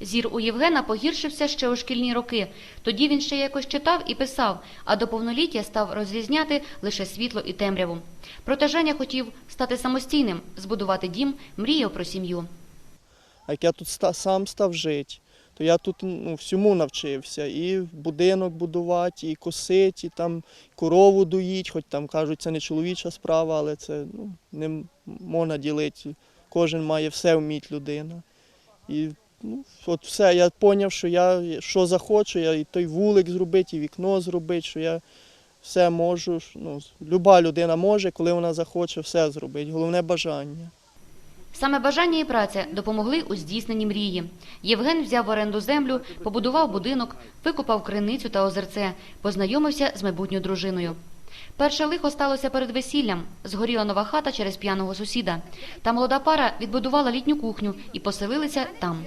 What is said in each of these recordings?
Зір у Євгена погіршився ще у шкільні роки. Тоді він ще якось читав і писав, а до повноліття став розрізняти лише світло і темряву. Проте Женя хотів стати самостійним, збудувати дім, мріяв про сім'ю. А як я тут сам став жити, то я тут ну, всьому навчився. І будинок будувати, і косити, і там корову доїть, хоч там кажуть, це не чоловіча справа, але це ну, не можна ділити. Кожен має все вміти людина. І ну, от все, я зрозумів, що я що захочу, я і той вулик зробити, і вікно зробити, що я все можу. Ну, люба людина може, коли вона захоче, все зробити. Головне бажання. Саме бажання і праця допомогли у здійсненні мрії. Євген взяв в оренду землю, побудував будинок, викопав криницю та озерце, познайомився з майбутньою дружиною. Перше лихо сталося перед весіллям. Згоріла нова хата через п'яного сусіда. Та молода пара відбудувала літню кухню і поселилися там.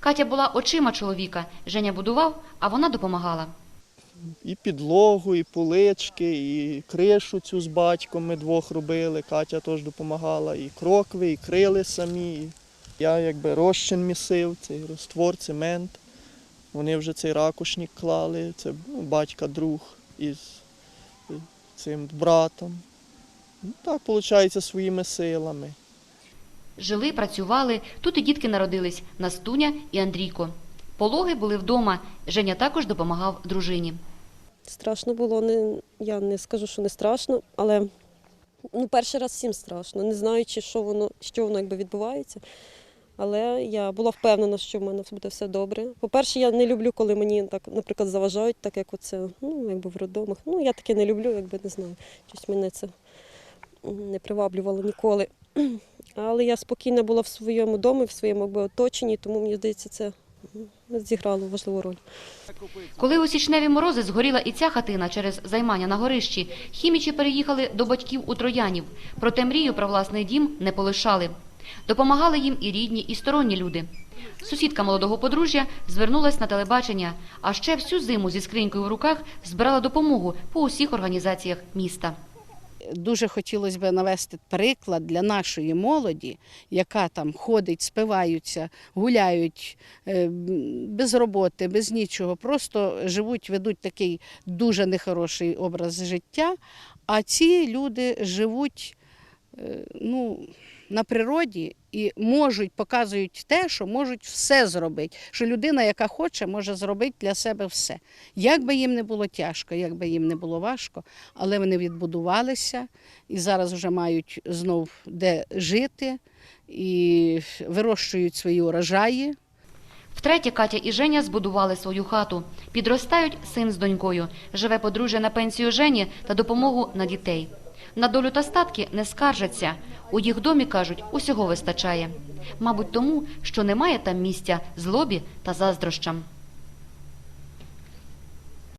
Катя була очима чоловіка. Женя будував, а вона допомагала. І підлогу, і полички, і кришу цю з батьком ми двох робили. Катя теж допомагала, і крокви, і крили самі. Я якби розчин місив, цей розтвор, цемент. Вони вже цей ракушник клали, це батька друг із цим братом. Ну, так, виходить, своїми силами. Жили, працювали. Тут і дітки народились Настуня і Андрійко. Пологи були вдома. Женя також допомагав дружині. Страшно було, не, я не скажу, що не страшно, але ну, перший раз всім страшно, не знаючи, що воно, що воно якби відбувається. Але я була впевнена, що в мене буде все добре. По-перше, я не люблю, коли мені так, наприклад, заважають, так як оце, ну, якби в роддомах. Ну, я таке не люблю, якби не знаю. Щось мене це не приваблювало ніколи. Але я спокійна була в своєму домі, в своєму оточенні, тому мені здається, це зіграло важливу роль. Коли у січневі морози згоріла і ця хатина через займання на горищі, хімічі переїхали до батьків у Троянів. Проте мрію про власний дім не полишали. Допомагали їм і рідні, і сторонні люди. Сусідка молодого подружжя звернулась на телебачення, а ще всю зиму зі скринькою в руках збирала допомогу по усіх організаціях міста. Дуже хотілося б навести приклад для нашої молоді, яка там ходить, спиваються, гуляють е, без роботи, без нічого, просто живуть, ведуть такий дуже нехороший образ життя. А ці люди живуть ну, на природі і можуть, показують те, що можуть все зробити. Що людина, яка хоче, може зробити для себе все. Як би їм не було тяжко, як би їм не було важко, але вони відбудувалися і зараз вже мають знов де жити і вирощують свої урожаї. Втретє Катя і Женя збудували свою хату. Підростають син з донькою. Живе подружжя на пенсію Жені та допомогу на дітей. На долю та статки не скаржаться. У їх домі, кажуть, усього вистачає. Мабуть, тому, що немає там місця злобі та заздрощам.